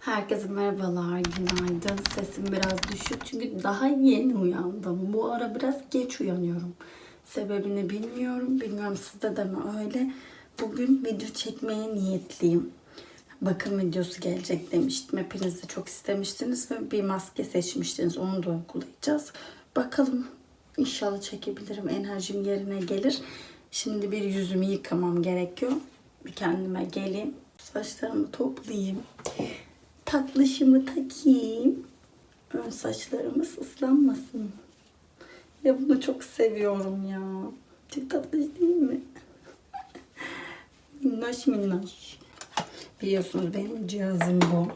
Herkese merhabalar, günaydın. Sesim biraz düşük çünkü daha yeni uyandım. Bu ara biraz geç uyanıyorum. Sebebini bilmiyorum. Bilmiyorum sizde de mi öyle. Bugün video çekmeye niyetliyim. Bakım videosu gelecek demiştim. Hepiniz de çok istemiştiniz ve bir maske seçmiştiniz. Onu da uygulayacağız. Bakalım inşallah çekebilirim. Enerjim yerine gelir. Şimdi bir yüzümü yıkamam gerekiyor. Bir kendime geleyim. Saçlarımı toplayayım. Tatlışımı takayım. Ön saçlarımız ıslanmasın. Ya bunu çok seviyorum ya. Çok tatlış değil mi? minnoş minnoş. Biliyorsunuz benim cihazım bu.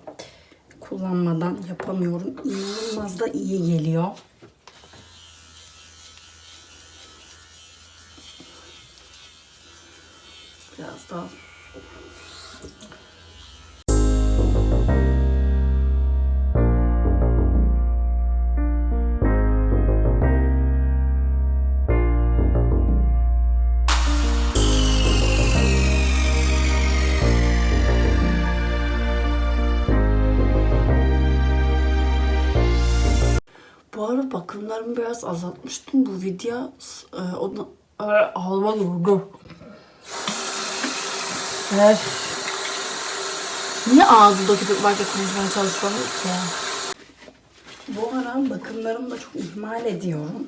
Kullanmadan yapamıyorum. İnanılmaz da iyi geliyor. Biraz daha biraz azaltmıştım. Bu video e, e, alma durdu. Evet. Niye ağzımdaki tıklarca konuşmaya çalışıyorum ki? Bu ara bakımlarımı da çok ihmal ediyorum.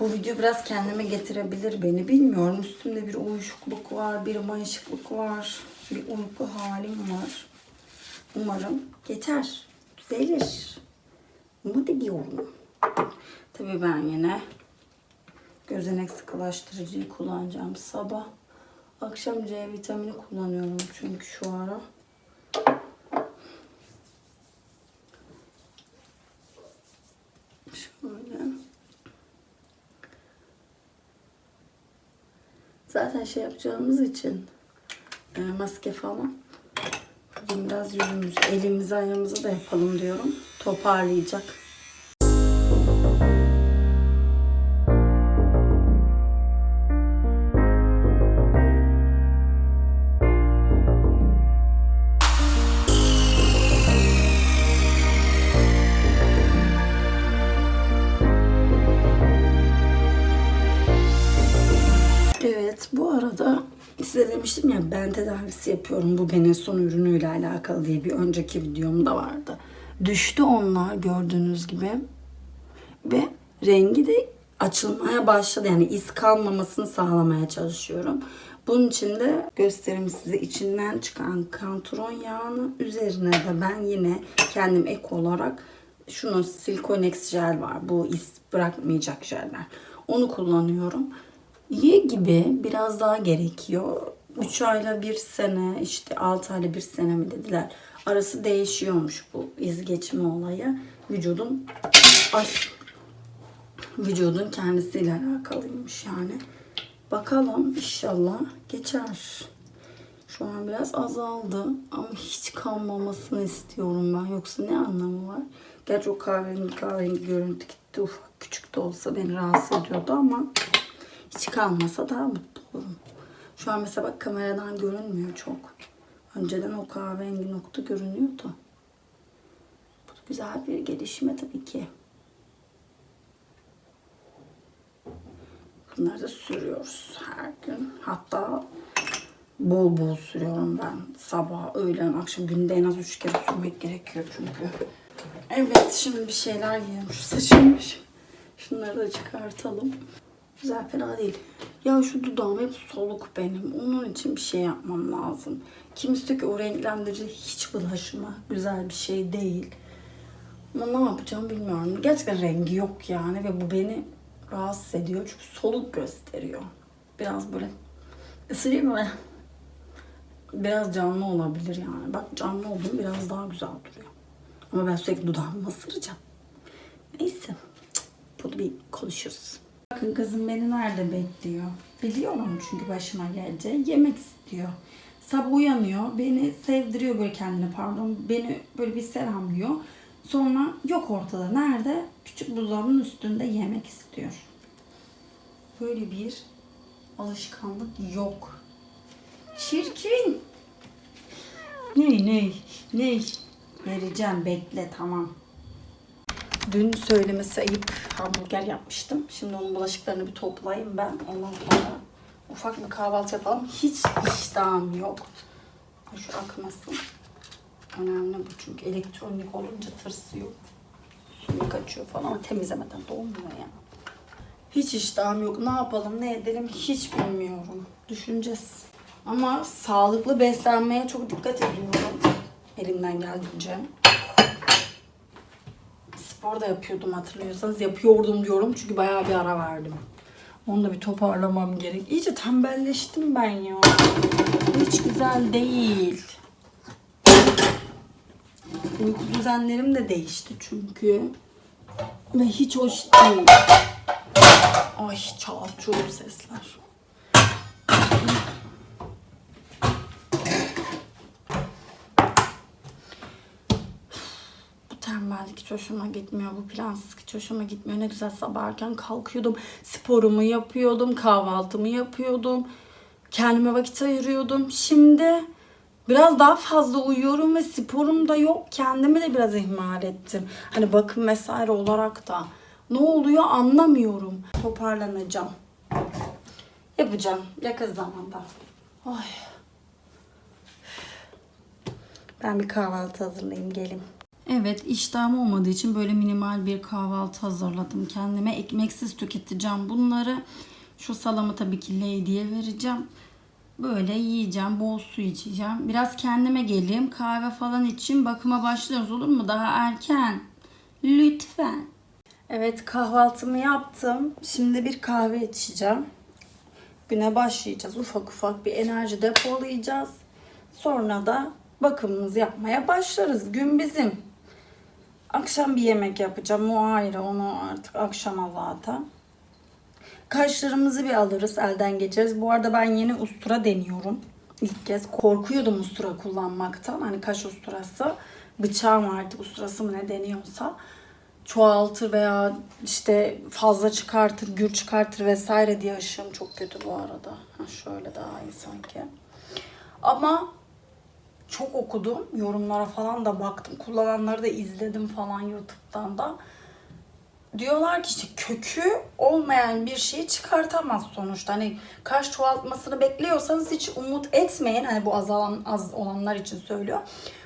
Bu video biraz kendime getirebilir beni. Bilmiyorum. Üstümde bir uyuşukluk var, bir mayışıklık var, bir uyku halim var. Umarım geçer, düzelir. Umut ediyorum. Tabii ben yine gözenek sıkılaştırıcıyı kullanacağım sabah. Akşam C vitamini kullanıyorum çünkü şu ara. Şöyle. Zaten şey yapacağımız için e, maske falan. Bugün biraz yüzümüzü, elimizi, ayağımızı da yapalım diyorum. Toparlayacak. Demiştim ya ben tedavisi yapıyorum bu benim son ürünüyle alakalı diye bir önceki videomda vardı. Düştü onlar gördüğünüz gibi ve rengi de açılmaya başladı yani iz kalmamasını sağlamaya çalışıyorum. Bunun için de göstereyim size içinden çıkan kantron yağını üzerine de ben yine kendim ek olarak şunun Silconex jel var. Bu iz bırakmayacak jeller. Onu kullanıyorum. İyi gibi biraz daha gerekiyor. 3 ayla bir sene işte 6 ayla bir sene mi dediler. Arası değişiyormuş bu iz geçme olayı. Vücudun ay, vücudun kendisiyle alakalıymış yani. Bakalım inşallah geçer. Şu an biraz azaldı ama hiç kalmamasını istiyorum ben. Yoksa ne anlamı var? Gerçi o kahverengi kahverengi görüntü gitti ufak küçük de olsa beni rahatsız ediyordu ama hiç kalmasa daha mutlu olurum. Şu an mesela bak kameradan görünmüyor çok. Önceden o kahverengi nokta görünüyordu. Bu da güzel bir gelişme tabii ki. Bunları da sürüyoruz her gün. Hatta bol bol sürüyorum ben. Sabah, öğlen, akşam günde en az üç kere sürmek gerekiyor çünkü. Evet şimdi bir şeyler yiyelim. Şu saçımı şunları da çıkartalım. Güzel fena değil. Ya şu dudağım hep soluk benim. Onun için bir şey yapmam lazım. Kimisi ki o renklendirici hiç bulaşma. Güzel bir şey değil. Ama ne yapacağım bilmiyorum. Gerçekten rengi yok yani ve bu beni rahatsız ediyor. Çünkü soluk gösteriyor. Biraz böyle ısırayım mı? Biraz canlı olabilir yani. Bak canlı olduğum biraz daha güzel duruyor. Ama ben sürekli dudağımı ısıracağım. Neyse. Bunu bir konuşuruz. Bakın kızım beni nerede bekliyor? Biliyorum çünkü başıma gelecek. Yemek istiyor. Sabah uyanıyor. Beni sevdiriyor böyle kendine pardon. Beni böyle bir selamlıyor. Sonra yok ortada. Nerede? Küçük buzdolabının üstünde yemek istiyor. Böyle bir alışkanlık yok. Çirkin. Ney ney ney? Vereceğim bekle tamam. Dün söylemesi ayıp hamburger yapmıştım. Şimdi onun bulaşıklarını bir toplayayım ben. Ondan sonra ufak bir kahvaltı yapalım. Hiç iştahım yok. Şu akmasın. Önemli bu çünkü elektronik olunca tırsıyor. Suyu kaçıyor falan ama temizlemeden de olmuyor ya. Hiç iştahım yok. Ne yapalım ne edelim hiç bilmiyorum. Düşüneceğiz. Ama sağlıklı beslenmeye çok dikkat ediyorum. Elimden geldiğince. Spor yapıyordum hatırlıyorsanız. Yapıyordum diyorum çünkü bayağı bir ara verdim. Onu da bir toparlamam gerek. İyice tembelleştim ben ya. Hiç güzel değil. Uyku düzenlerim de değişti çünkü. Ve hiç hoş değil. Ay çağırtıyorum sesler. Bu tembellik hiç hoşuma gitmiyor. Bu plansızlık hiç hoşuma gitmiyor. Ne güzel sabah erken kalkıyordum. Sporumu yapıyordum. Kahvaltımı yapıyordum. Kendime vakit ayırıyordum. Şimdi biraz daha fazla uyuyorum ve sporum da yok. Kendimi de biraz ihmal ettim. Hani bakım vesaire olarak da. Ne oluyor anlamıyorum. Toparlanacağım. Yapacağım yakın zamanda. Ay. Ben bir kahvaltı hazırlayayım gelin. Evet iştahım olmadığı için böyle minimal bir kahvaltı hazırladım kendime. Ekmeksiz tüketeceğim bunları. Şu salamı tabii ki Lady'ye vereceğim. Böyle yiyeceğim, bol su içeceğim. Biraz kendime geleyim, kahve falan için bakıma başlıyoruz olur mu? Daha erken. Lütfen. Evet kahvaltımı yaptım. Şimdi bir kahve içeceğim. Güne başlayacağız. Ufak ufak bir enerji depolayacağız. Sonra da bakımımızı yapmaya başlarız. Gün bizim. Akşam bir yemek yapacağım. O ayrı. Onu artık akşama zaten. Kaşlarımızı bir alırız. Elden geçeriz. Bu arada ben yeni ustura deniyorum. İlk kez korkuyordum ustura kullanmaktan. Hani kaş usturası. Bıçağım artık usturası mı ne deniyorsa çoğaltır veya işte fazla çıkartır, gür çıkartır vesaire diye ışığım çok kötü bu arada. Ha şöyle daha iyi sanki. Ama çok okudum. Yorumlara falan da baktım. Kullananları da izledim falan YouTube'dan da. Diyorlar ki işte kökü olmayan bir şeyi çıkartamaz sonuçta. Hani kaş çoğaltmasını bekliyorsanız hiç umut etmeyin. Hani bu azalan az olanlar için söylüyor.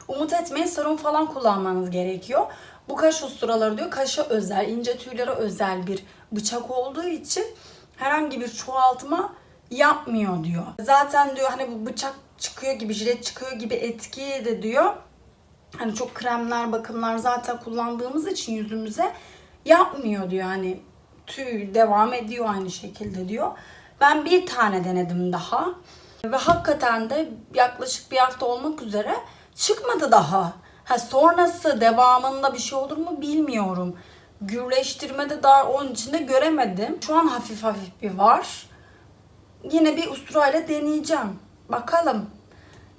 Umut etmeyin serum falan kullanmanız gerekiyor. Bu kaş usturaları diyor kaşa özel, ince tüylere özel bir bıçak olduğu için herhangi bir çoğaltma yapmıyor diyor. Zaten diyor hani bu bıçak çıkıyor gibi, jilet çıkıyor gibi etkiyi de diyor. Hani çok kremler, bakımlar zaten kullandığımız için yüzümüze yapmıyor diyor. Hani tüy devam ediyor aynı şekilde diyor. Ben bir tane denedim daha. Ve hakikaten de yaklaşık bir hafta olmak üzere çıkmadı daha. Ha sonrası devamında bir şey olur mu bilmiyorum. Gürleştirmede daha onun içinde göremedim. Şu an hafif hafif bir var. Yine bir usturayla deneyeceğim. Bakalım.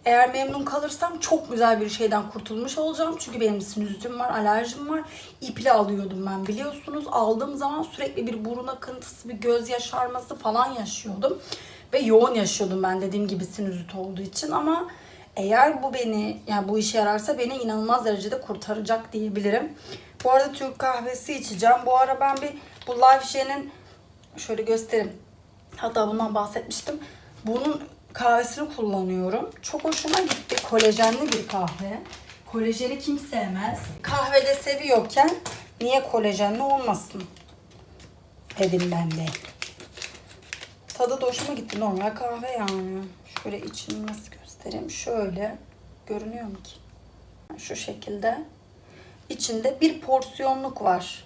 Eğer memnun kalırsam çok güzel bir şeyden kurtulmuş olacağım. Çünkü benim sinüzitim var, alerjim var. İple alıyordum ben biliyorsunuz. Aldığım zaman sürekli bir burun akıntısı, bir göz yaşarması falan yaşıyordum. Ve yoğun yaşıyordum ben dediğim gibi sinüzit olduğu için ama eğer bu beni yani bu işe yararsa beni inanılmaz derecede kurtaracak diyebilirim. Bu arada Türk kahvesi içeceğim. Bu ara ben bir bu Life J'nin şöyle göstereyim. Hatta bundan bahsetmiştim. Bunun kahvesini kullanıyorum. Çok hoşuma gitti. Kolajenli bir kahve. Kolajeni kim sevmez? Kahvede seviyorken niye kolajenli olmasın? Dedim ben de. Tadı da hoşuma gitti. Normal kahve yani. Şöyle içini nasıl göstereyim? Şöyle. Görünüyor mu ki? Şu şekilde. İçinde bir porsiyonluk var.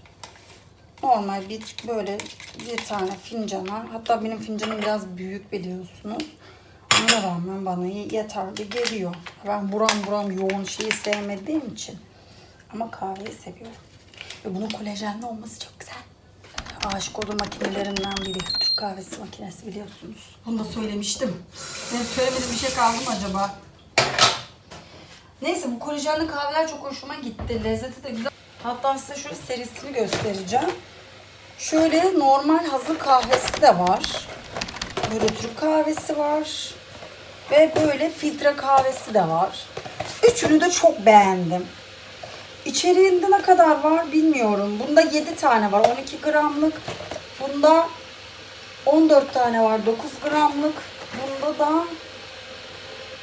Normal bir böyle bir tane fincana. Hatta benim fincanım biraz büyük biliyorsunuz. Ona rağmen bana yeterli geliyor. Ben buram buram yoğun şeyi sevmediğim için. Ama kahveyi seviyorum. Ve bunun kolajenli olması çok güzel. Aşık olduğum makinelerinden biri. Türk kahvesi makinesi biliyorsunuz. Bunu da söylemiştim. Ben söylemediğim bir şey kaldı mı acaba? Neyse bu kolajenli kahveler çok hoşuma gitti. Lezzeti de güzel. Hatta size şöyle serisini göstereceğim. Şöyle normal hazır kahvesi de var. Böyle Türk kahvesi var. Ve böyle filtre kahvesi de var. Üçünü de çok beğendim. İçeriğinde ne kadar var bilmiyorum. Bunda 7 tane var. 12 gramlık. Bunda 14 tane var. 9 gramlık. Bunda da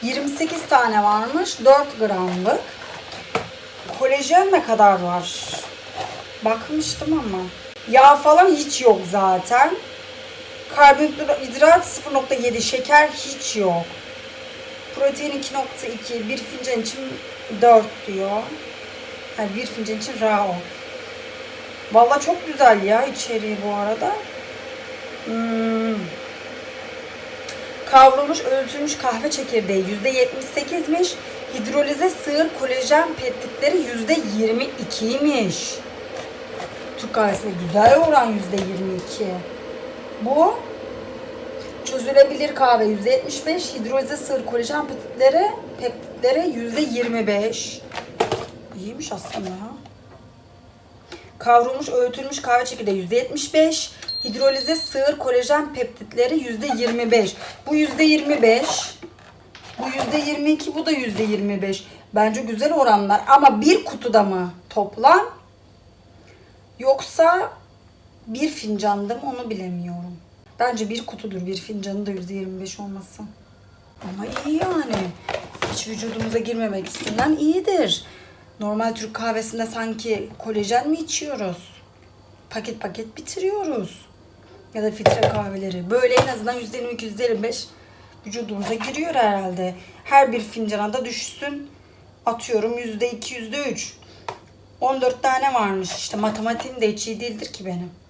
28 tane varmış. 4 gramlık. Kolajen ne kadar var? Bakmıştım ama. Yağ falan hiç yok zaten. Karbonhidrat 0.7, şeker hiç yok. Protein 2.2, bir fincan için 4 diyor. Yani bir fincan için rao. Valla çok güzel ya içeriği bu arada. Hmm. Kavrulmuş öğütülmüş kahve çekirdeği %78'miş. Hidrolize sığır kolajen peptitleri %22'ymiş. Türk kahvesine güzel oran %22. Bu çözülebilir kahve %75, hidrolize sığır kolajen peptitleri peptitleri %25. İyiymiş aslında ya. Kavrulmuş öğütülmüş kahve çekirdeği %75. Hidrolize sığır kolajen peptitleri %25. Bu %25. Bu %22, bu da %25. Bence güzel oranlar. Ama bir kutuda mı toplam? Yoksa bir fincanda mı onu bilemiyorum. Bence bir kutudur. Bir fincanın da %25 olması. Ama iyi yani. Hiç vücudumuza girmemek üstünden iyidir. Normal Türk kahvesinde sanki kolajen mi içiyoruz? Paket paket bitiriyoruz. Ya da filtre kahveleri. Böyle en azından %22, %25 vücudumuza giriyor herhalde. Her bir fincana da düşsün. Atıyorum %2, %3. 14 tane varmış. İşte matematiğim de hiç iyi değildir ki benim.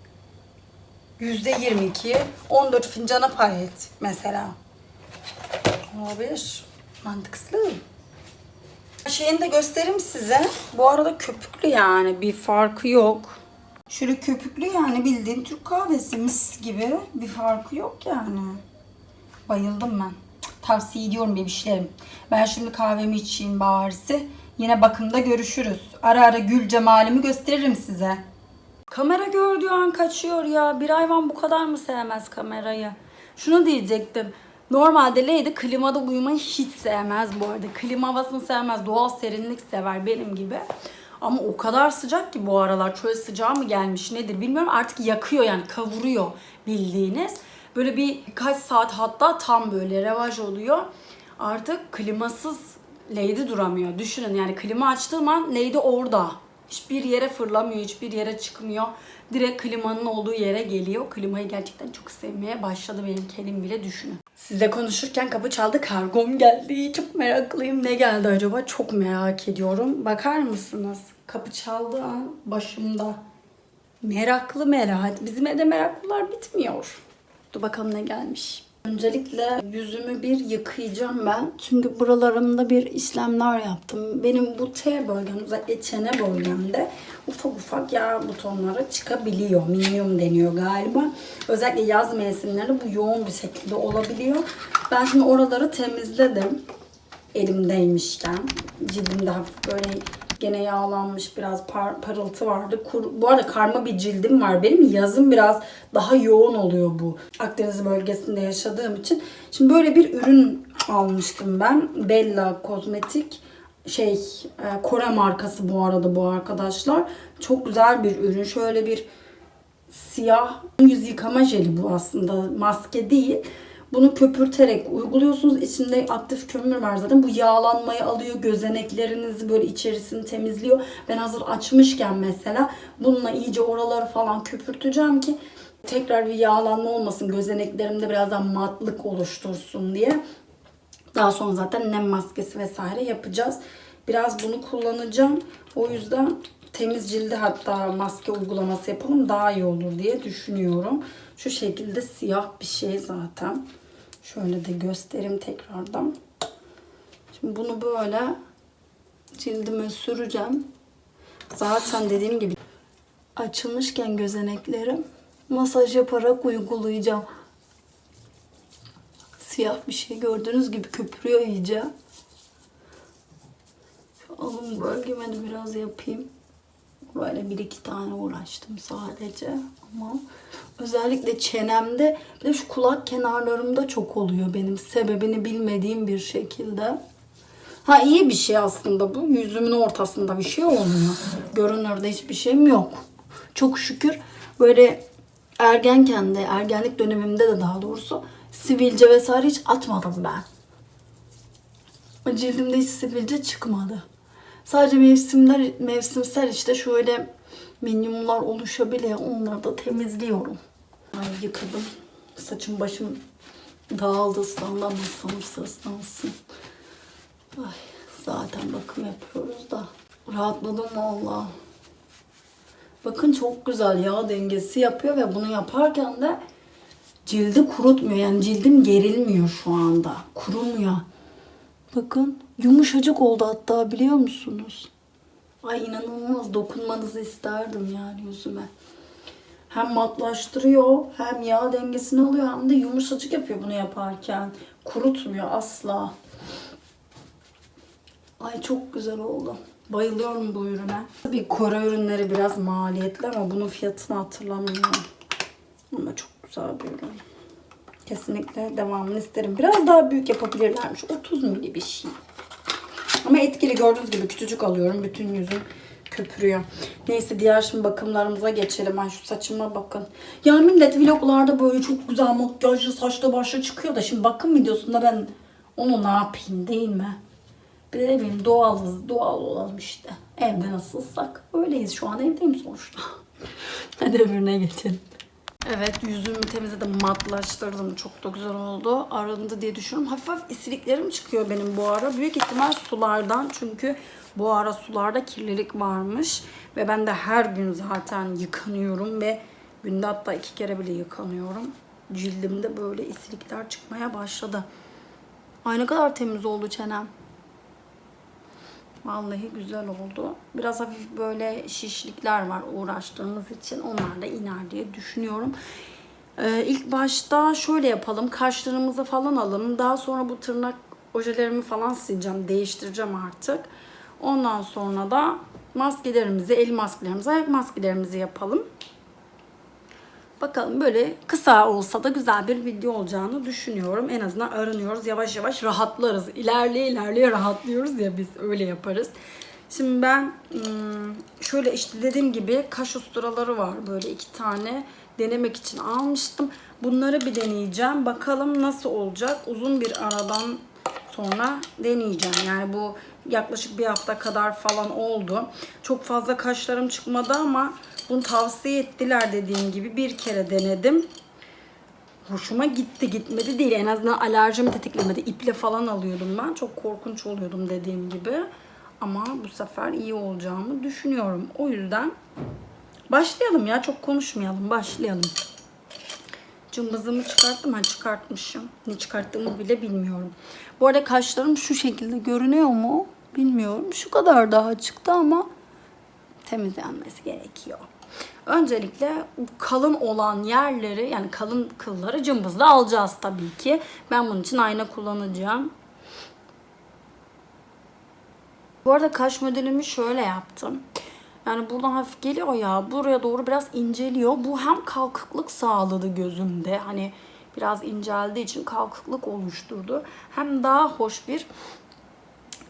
%22, 14 fincana pay et mesela. Olabilir. Mantıkslı. Şeyini de göstereyim size. Bu arada köpüklü yani bir farkı yok. Şöyle köpüklü yani bildiğin Türk kahvesi mis gibi bir farkı yok yani. Bayıldım ben. Tavsiye ediyorum bebişlerim. Ben şimdi kahvemi içeyim bağırsı. Yine bakımda görüşürüz. Ara ara gül cemalimi gösteririm size. Kamera gördüğü an kaçıyor ya. Bir hayvan bu kadar mı sevmez kamerayı? Şunu diyecektim. Normalde Lady klimada uyumayı hiç sevmez bu arada. Klima havasını sevmez. Doğal serinlik sever benim gibi. Ama o kadar sıcak ki bu aralar. Çöl sıcağı mı gelmiş nedir bilmiyorum. Artık yakıyor yani kavuruyor bildiğiniz. Böyle bir birkaç saat hatta tam böyle revaj oluyor. Artık klimasız Lady duramıyor. Düşünün yani klima açtığım an Lady orada. Hiçbir yere fırlamıyor, hiçbir yere çıkmıyor. Direkt klimanın olduğu yere geliyor. Klimayı gerçekten çok sevmeye başladı benim kedim bile düşünün. Sizle konuşurken kapı çaldı, kargom geldi. Çok meraklıyım. Ne geldi acaba? Çok merak ediyorum. Bakar mısınız? Kapı çaldığı an başımda. Meraklı merak. Bizim evde meraklılar bitmiyor. Dur bakalım ne gelmiş. Öncelikle yüzümü bir yıkayacağım ben. Çünkü buralarımda bir işlemler yaptım. Benim bu T bölgem, özellikle çene bölgemde ufak ufak yağ butonları çıkabiliyor. Minyum deniyor galiba. Özellikle yaz mevsimlerinde bu yoğun bir şekilde olabiliyor. Ben şimdi oraları temizledim. Elimdeymişken. Cildimde hafif böyle gene yağlanmış biraz par- parıltı vardı. Kur- bu arada karma bir cildim var benim. Yazın biraz daha yoğun oluyor bu. Akdeniz bölgesinde yaşadığım için. Şimdi böyle bir ürün almıştım ben. Bella Kozmetik şey e, Kore markası bu arada bu arkadaşlar. Çok güzel bir ürün. Şöyle bir siyah yüz yıkama jeli bu aslında. Maske değil. Bunu köpürterek uyguluyorsunuz. İçinde aktif kömür var zaten. Bu yağlanmayı alıyor. Gözeneklerinizi böyle içerisini temizliyor. Ben hazır açmışken mesela bununla iyice oraları falan köpürteceğim ki tekrar bir yağlanma olmasın. Gözeneklerimde birazdan matlık oluştursun diye. Daha sonra zaten nem maskesi vesaire yapacağız. Biraz bunu kullanacağım. O yüzden temiz cilde hatta maske uygulaması yapalım daha iyi olur diye düşünüyorum. Şu şekilde siyah bir şey zaten. Şöyle de göstereyim tekrardan. Şimdi bunu böyle cildime süreceğim. Zaten dediğim gibi açılmışken gözeneklerim masaj yaparak uygulayacağım. Siyah bir şey gördüğünüz gibi köpürüyor iyice. Alın bölgeme de biraz yapayım. Böyle bir iki tane uğraştım sadece ama özellikle çenemde bir de şu kulak kenarlarımda çok oluyor benim sebebini bilmediğim bir şekilde. Ha iyi bir şey aslında bu. Yüzümün ortasında bir şey olmuyor. Görünürde hiçbir şeyim yok. Çok şükür böyle ergenken de ergenlik dönemimde de daha doğrusu sivilce vesaire hiç atmadım ben. Cildimde hiç sivilce çıkmadı. Sadece mevsimler, mevsimsel işte şöyle minyumlar oluşabiliyor. Onları da temizliyorum. Ay yıkadım. Saçım başım dağıldı ıslanırsa ıslansın. Ay zaten bakım yapıyoruz da. Rahatladım valla. Bakın çok güzel yağ dengesi yapıyor ve bunu yaparken de cildi kurutmuyor. Yani cildim gerilmiyor şu anda. Kurumuyor. Bakın yumuşacık oldu hatta biliyor musunuz? Ay inanılmaz dokunmanızı isterdim yani yüzüme. Hem matlaştırıyor hem yağ dengesini alıyor hem de yumuşacık yapıyor bunu yaparken. Kurutmuyor asla. Ay çok güzel oldu. Bayılıyorum bu ürüne. Tabii Kore ürünleri biraz maliyetli ama bunun fiyatını hatırlamıyorum. Ama çok güzel bir ürün. Kesinlikle devamını isterim. Biraz daha büyük yapabilirlermiş. 30 mili bir şey. Ama etkili gördüğünüz gibi küçücük alıyorum. Bütün yüzüm köpürüyor. Neyse diğer şimdi bakımlarımıza geçelim. Ay şu saçıma bakın. Ya millet vloglarda böyle çok güzel makyajlı saçlı başlı çıkıyor da şimdi bakım videosunda ben onu ne yapayım değil mi? Bir de ne doğalız, doğal olalım işte. Evde nasılsak öyleyiz. Şu an evdeyim sonuçta. Hadi öbürüne geçelim. Evet yüzümü temizledim, matlaştırdım. Çok da güzel oldu. Arındı diye düşünüyorum. Hafif hafif isiliklerim çıkıyor benim bu ara. Büyük ihtimal sulardan. Çünkü bu ara sularda kirlilik varmış. Ve ben de her gün zaten yıkanıyorum ve günde hatta iki kere bile yıkanıyorum. Cildimde böyle isilikler çıkmaya başladı. Ay ne kadar temiz oldu çenem. Vallahi güzel oldu. Biraz hafif böyle şişlikler var uğraştığımız için. Onlar da iner diye düşünüyorum. Ee, ilk başta şöyle yapalım. Kaşlarımızı falan alalım. Daha sonra bu tırnak ojelerimi falan sileceğim. Değiştireceğim artık. Ondan sonra da maskelerimizi, el maskelerimizi, ayak maskelerimizi yapalım. Bakalım böyle kısa olsa da güzel bir video olacağını düşünüyorum. En azından aranıyoruz. Yavaş yavaş rahatlarız. İlerleye ilerleye rahatlıyoruz ya biz öyle yaparız. Şimdi ben ım, şöyle işte dediğim gibi kaş usturaları var böyle iki tane denemek için almıştım. Bunları bir deneyeceğim. Bakalım nasıl olacak. Uzun bir aradan sonra deneyeceğim. Yani bu yaklaşık bir hafta kadar falan oldu. Çok fazla kaşlarım çıkmadı ama bunu tavsiye ettiler dediğim gibi bir kere denedim. Hoşuma gitti gitmedi değil. En azından alerjimi tetiklemedi. İple falan alıyordum ben. Çok korkunç oluyordum dediğim gibi. Ama bu sefer iyi olacağımı düşünüyorum. O yüzden başlayalım ya. Çok konuşmayalım. Başlayalım. Cımbızımı çıkarttım. Ha çıkartmışım. Ne çıkarttığımı bile bilmiyorum. Bu arada kaşlarım şu şekilde görünüyor mu? Bilmiyorum. Şu kadar daha çıktı ama temizlenmesi gerekiyor. Öncelikle kalın olan yerleri yani kalın kılları cımbızla alacağız tabii ki. Ben bunun için ayna kullanacağım. Bu arada kaş modelimi şöyle yaptım. Yani buradan hafif geliyor ya buraya doğru biraz inceliyor. Bu hem kalkıklık sağladı gözümde. Hani biraz inceldiği için kalkıklık oluşturdu. Hem daha hoş bir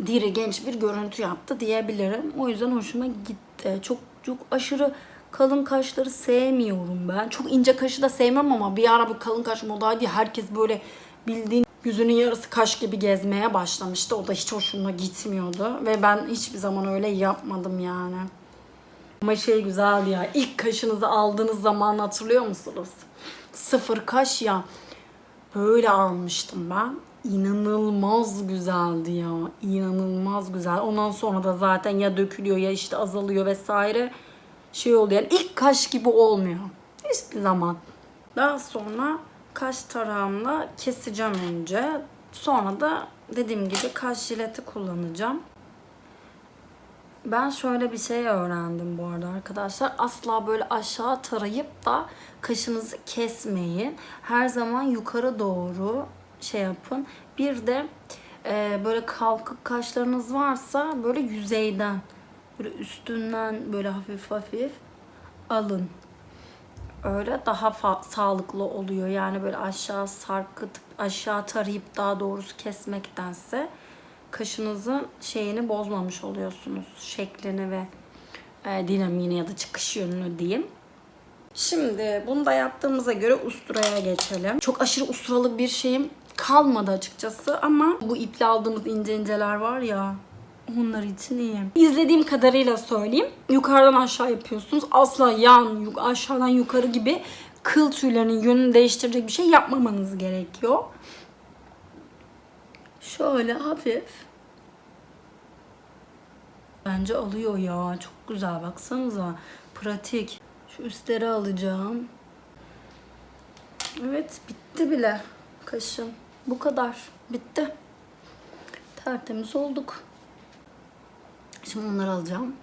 diri genç bir görüntü yaptı diyebilirim. O yüzden hoşuma gitti. Çok çok aşırı kalın kaşları sevmiyorum ben. Çok ince kaşı da sevmem ama bir ara bu kalın kaş modaydı herkes böyle bildiğin yüzünün yarısı kaş gibi gezmeye başlamıştı. O da hiç hoşuma gitmiyordu ve ben hiçbir zaman öyle yapmadım yani. Ama şey güzeldi ya. İlk kaşınızı aldığınız zaman hatırlıyor musunuz? Sıfır kaş ya. Böyle almıştım ben. İnanılmaz güzeldi ya. İnanılmaz güzel. Ondan sonra da zaten ya dökülüyor ya işte azalıyor vesaire. Şey oluyor. Yani ilk kaş gibi olmuyor. Hiçbir zaman. Daha sonra kaş tarağımla keseceğim önce. Sonra da dediğim gibi kaş jileti kullanacağım. Ben şöyle bir şey öğrendim bu arada arkadaşlar. Asla böyle aşağı tarayıp da kaşınızı kesmeyin. Her zaman yukarı doğru şey yapın. Bir de e, böyle kalkık kaşlarınız varsa böyle yüzeyden böyle üstünden böyle hafif hafif alın. Öyle daha sağlıklı oluyor. Yani böyle aşağı sarkıtıp aşağı tarayıp daha doğrusu kesmektense kaşınızın şeyini bozmamış oluyorsunuz. Şeklini ve e, dinamiğini ya da çıkış yönünü diyeyim. Şimdi bunu da yaptığımıza göre usturaya geçelim. Çok aşırı usturalı bir şeyim kalmadı açıkçası ama bu iple aldığımız ince inceler var ya onlar için iyi. İzlediğim kadarıyla söyleyeyim. Yukarıdan aşağı yapıyorsunuz. Asla yan, aşağıdan yukarı gibi kıl tüylerinin yönünü değiştirecek bir şey yapmamanız gerekiyor. Şöyle hafif. Bence alıyor ya. Çok güzel baksanıza. Pratik. Şu üstleri alacağım. Evet bitti bile kaşım. Bu kadar. Bitti. Tertemiz olduk. Şimdi onları alacağım.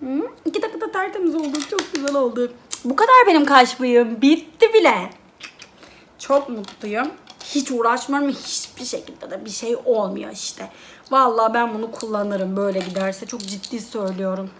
Hı, iki dakikada tertemiz olduk. Çok güzel oldu. Bu kadar benim kaş bıyığım. Bitti bile. Çok mutluyum. Hiç uğraşmıyorum ve hiçbir şekilde de bir şey olmuyor işte. Vallahi ben bunu kullanırım böyle giderse. Çok ciddi söylüyorum.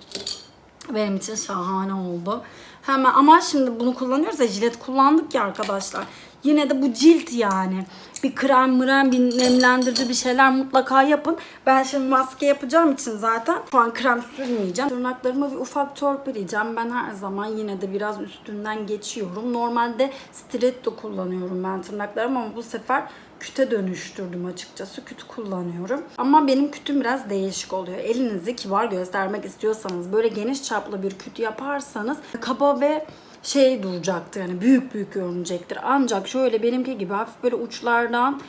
Benim için şahane oldu. Hemen ama şimdi bunu kullanıyoruz ya jilet kullandık ya arkadaşlar. Yine de bu cilt yani. Bir krem mrem bir nemlendirici bir şeyler mutlaka yapın. Ben şimdi maske yapacağım için zaten şu an krem sürmeyeceğim. Tırnaklarımı bir ufak törpüleyeceğim. Ben her zaman yine de biraz üstünden geçiyorum. Normalde stiletto kullanıyorum ben tırnaklarım ama bu sefer küte dönüştürdüm açıkçası. Küt kullanıyorum. Ama benim kütüm biraz değişik oluyor. Elinizi kibar göstermek istiyorsanız böyle geniş çaplı bir küt yaparsanız kaba ve şey duracaktır yani büyük büyük görünecektir. Ancak şöyle benimki gibi hafif böyle uçlardan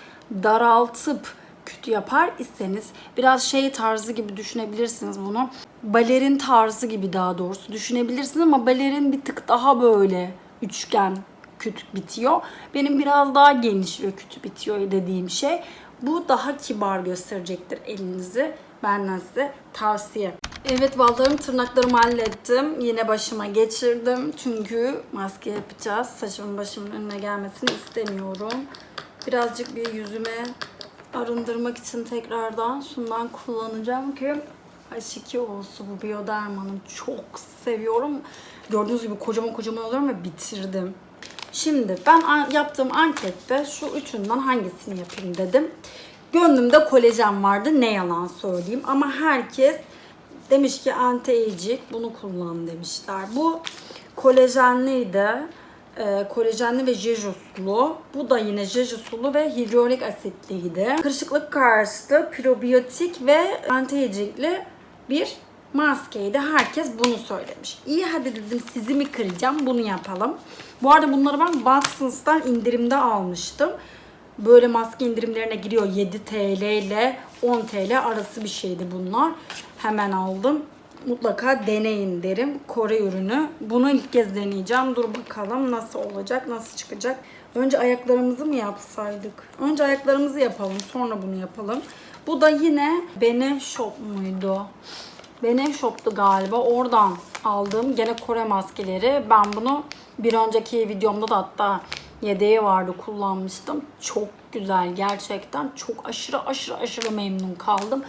daraltıp küt yapar iseniz biraz şey tarzı gibi düşünebilirsiniz bunu. Balerin tarzı gibi daha doğrusu düşünebilirsiniz ama balerin bir tık daha böyle üçgen küt bitiyor. Benim biraz daha geniş ve küt bitiyor dediğim şey. Bu daha kibar gösterecektir elinizi. Benden size tavsiye. Evet ballarım tırnaklarımı hallettim. Yine başıma geçirdim. Çünkü maske yapacağız. Saçımın başımın önüne gelmesini istemiyorum. Birazcık bir yüzüme arındırmak için tekrardan şundan kullanacağım ki H2O'su bu Bioderma'nın çok seviyorum. Gördüğünüz gibi kocaman kocaman alıyorum ve bitirdim. Şimdi ben yaptığım ankette şu üçünden hangisini yapayım dedim. Gönlümde kolajen vardı ne yalan söyleyeyim ama herkes demiş ki anti-aging bunu kullan demişler. Bu kolajenliydi. Ee, kolajenli ve jejuslu. Bu da yine jejuslu ve hidrolik asitliydi. Kırışıklık karşıtı, probiyotik ve anti-agingli bir maskeydi. Herkes bunu söylemiş. İyi hadi dedim sizi mi kıracağım bunu yapalım. Bu arada bunları ben Watsons'tan indirimde almıştım. Böyle maske indirimlerine giriyor 7 TL ile 10 TL arası bir şeydi bunlar. Hemen aldım. Mutlaka deneyin derim. Kore ürünü. Bunu ilk kez deneyeceğim. Dur bakalım nasıl olacak, nasıl çıkacak. Önce ayaklarımızı mı yapsaydık? Önce ayaklarımızı yapalım, sonra bunu yapalım. Bu da yine Bene Shop muydu? Benim Shop'tu galiba. Oradan aldığım gene Kore maskeleri. Ben bunu bir önceki videomda da hatta yedeği vardı kullanmıştım. Çok güzel gerçekten. Çok aşırı aşırı aşırı memnun kaldım.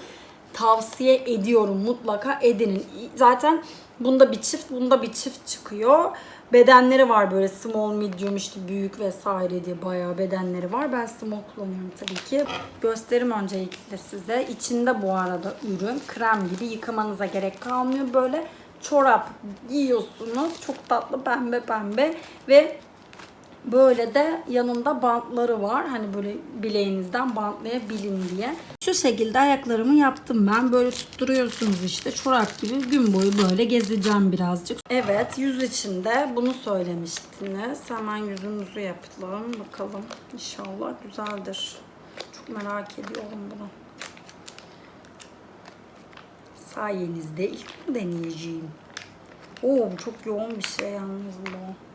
Tavsiye ediyorum mutlaka edinin. Zaten bunda bir çift, bunda bir çift çıkıyor. Bedenleri var böyle small, medium, işte büyük vesaire diye bayağı bedenleri var. Ben small kullanıyorum tabii ki. Gösterim öncelikle size. İçinde bu arada ürün krem gibi yıkamanıza gerek kalmıyor. Böyle çorap giyiyorsunuz. Çok tatlı pembe pembe ve Böyle de yanında bantları var. Hani böyle bileğinizden bantlayabilin diye. Şu şekilde ayaklarımı yaptım ben. Böyle tutturuyorsunuz işte çorap gibi gün boyu böyle gezeceğim birazcık. Evet yüz içinde bunu söylemiştiniz. Hemen yüzümüzü yapalım. Bakalım inşallah güzeldir. Çok merak ediyorum bunu. Sayenizde ilk deneyeceğim? Oo çok yoğun bir şey yalnız bu.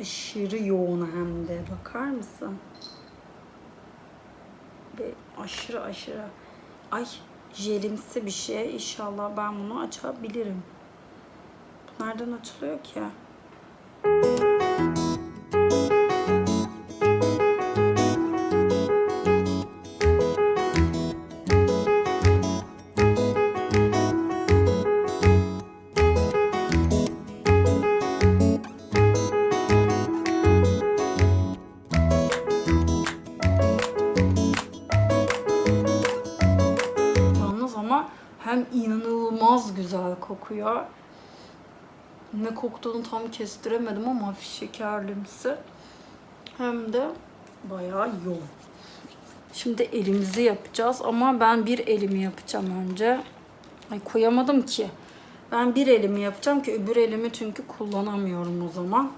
Aşırı yoğun hem de. Bakar mısın? Ve aşırı aşırı. Ay jelimsi bir şey. İnşallah ben bunu açabilirim. Nereden açılıyor ki? Kokuyor. Ne koktuğunu tam kestiremedim ama hafif şekerlimsi. Hem de bayağı yoğun. Şimdi elimizi yapacağız ama ben bir elimi yapacağım önce. Ay koyamadım ki. Ben bir elimi yapacağım ki öbür elimi çünkü kullanamıyorum o zaman.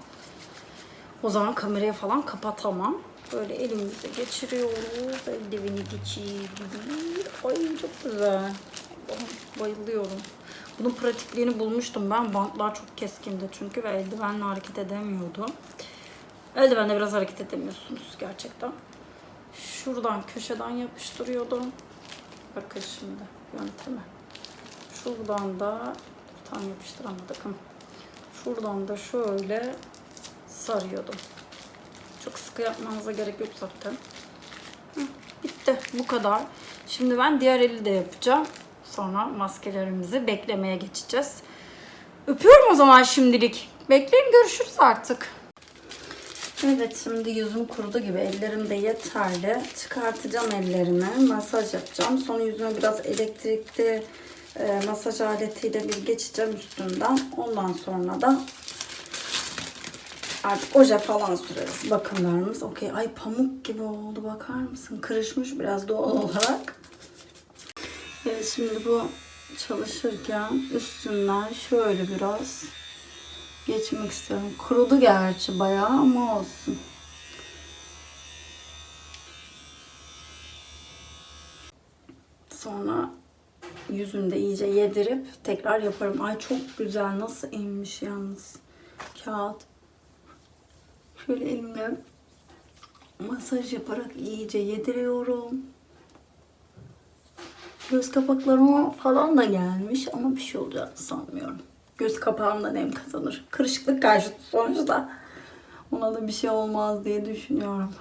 O zaman kamerayı falan kapatamam. Böyle elimize geçiriyoruz. Eldiveni geçirdik. Ay çok güzel. Bayılıyorum. Bunun pratikliğini bulmuştum ben. Bantlar çok keskindi çünkü ve eldivenle hareket edemiyordu. Eldivenle biraz hareket edemiyorsunuz gerçekten. Şuradan köşeden yapıştırıyordum. Bakın şimdi yöntemi. Şuradan da tam yapıştıramadık. Şuradan da şöyle sarıyordum. Çok sıkı yapmanıza gerek yok zaten. Bitti. Bu kadar. Şimdi ben diğer eli de yapacağım. Sonra maskelerimizi beklemeye geçeceğiz. Öpüyorum o zaman şimdilik. Bekleyin görüşürüz artık. Evet şimdi yüzüm kurudu gibi ellerim de yeterli. Çıkartacağım ellerimi. Masaj yapacağım. Sonra yüzüme biraz elektrikli e, masaj aletiyle bir geçeceğim üstünden. Ondan sonra da artık oje falan süreriz. Bakımlarımız. Okey. Ay pamuk gibi oldu bakar mısın? Kırışmış biraz doğal olarak. Evet şimdi bu çalışırken üstünden şöyle biraz geçmek istiyorum. Kurudu gerçi bayağı ama olsun. Sonra yüzünde iyice yedirip tekrar yaparım. Ay çok güzel nasıl inmiş yalnız kağıt. Şöyle elimle masaj yaparak iyice yediriyorum. Göz kapaklarıma falan da gelmiş ama bir şey olacağını sanmıyorum. Göz kapağımda nem kazanır. Kırışıklık karşıtı sonuçta. Ona da bir şey olmaz diye düşünüyorum.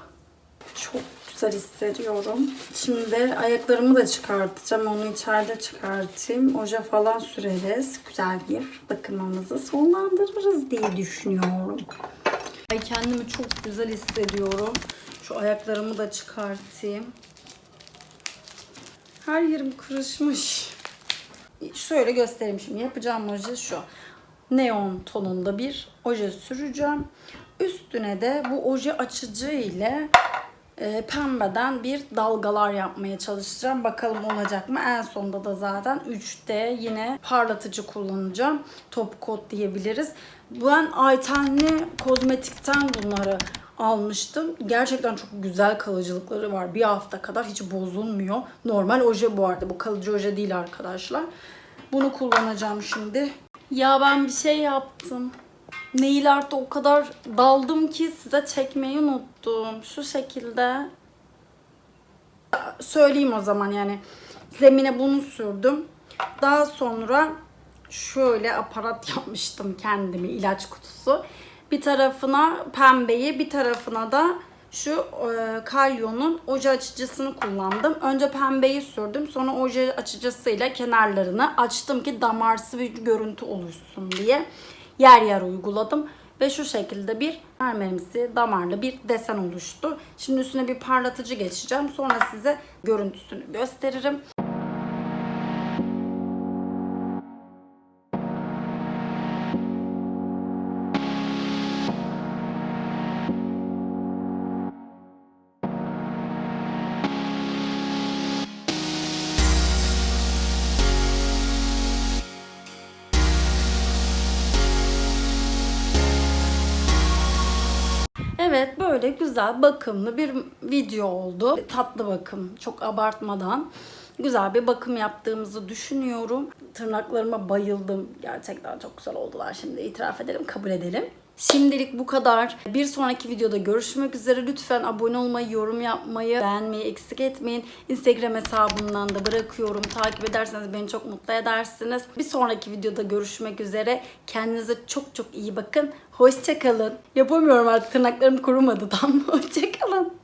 Çok güzel hissediyorum. Şimdi ayaklarımı da çıkartacağım. Onu içeride çıkartayım. Oje falan süreriz. Güzel bir bakımımızı sonlandırırız diye düşünüyorum. Ay kendimi çok güzel hissediyorum. Şu ayaklarımı da çıkartayım. Her yerim kırışmış. Şöyle göstereyim şimdi. Yapacağım oje şu. Neon tonunda bir oje süreceğim. Üstüne de bu oje açıcı ile e, pembeden bir dalgalar yapmaya çalışacağım. Bakalım olacak mı? En sonunda da zaten 3D yine parlatıcı kullanacağım. Top coat diyebiliriz. Ben Aytenli kozmetikten bunları almıştım. Gerçekten çok güzel kalıcılıkları var. Bir hafta kadar hiç bozulmuyor. Normal oje bu arada. Bu kalıcı oje değil arkadaşlar. Bunu kullanacağım şimdi. Ya ben bir şey yaptım. Nail art'ta o kadar daldım ki size çekmeyi unuttum. Şu şekilde. Söyleyeyim o zaman yani. Zemine bunu sürdüm. Daha sonra şöyle aparat yapmıştım kendimi ilaç kutusu. Bir tarafına pembeyi bir tarafına da şu e, kalyonun oje açıcısını kullandım. Önce pembeyi sürdüm. Sonra oje açıcısıyla kenarlarını açtım ki damarsı bir görüntü oluşsun diye yer yer uyguladım. Ve şu şekilde bir mermerimsi damarlı bir desen oluştu. Şimdi üstüne bir parlatıcı geçeceğim. Sonra size görüntüsünü gösteririm. Böyle güzel bakımlı bir video oldu. Tatlı bakım çok abartmadan güzel bir bakım yaptığımızı düşünüyorum. Tırnaklarıma bayıldım. Gerçekten çok güzel oldular şimdi itiraf edelim kabul edelim. Şimdilik bu kadar. Bir sonraki videoda görüşmek üzere. Lütfen abone olmayı, yorum yapmayı, beğenmeyi eksik etmeyin. Instagram hesabımdan da bırakıyorum. Takip ederseniz beni çok mutlu edersiniz. Bir sonraki videoda görüşmek üzere. Kendinize çok çok iyi bakın. Hoşçakalın. Yapamıyorum artık tırnaklarım kurumadı tam. Hoşçakalın.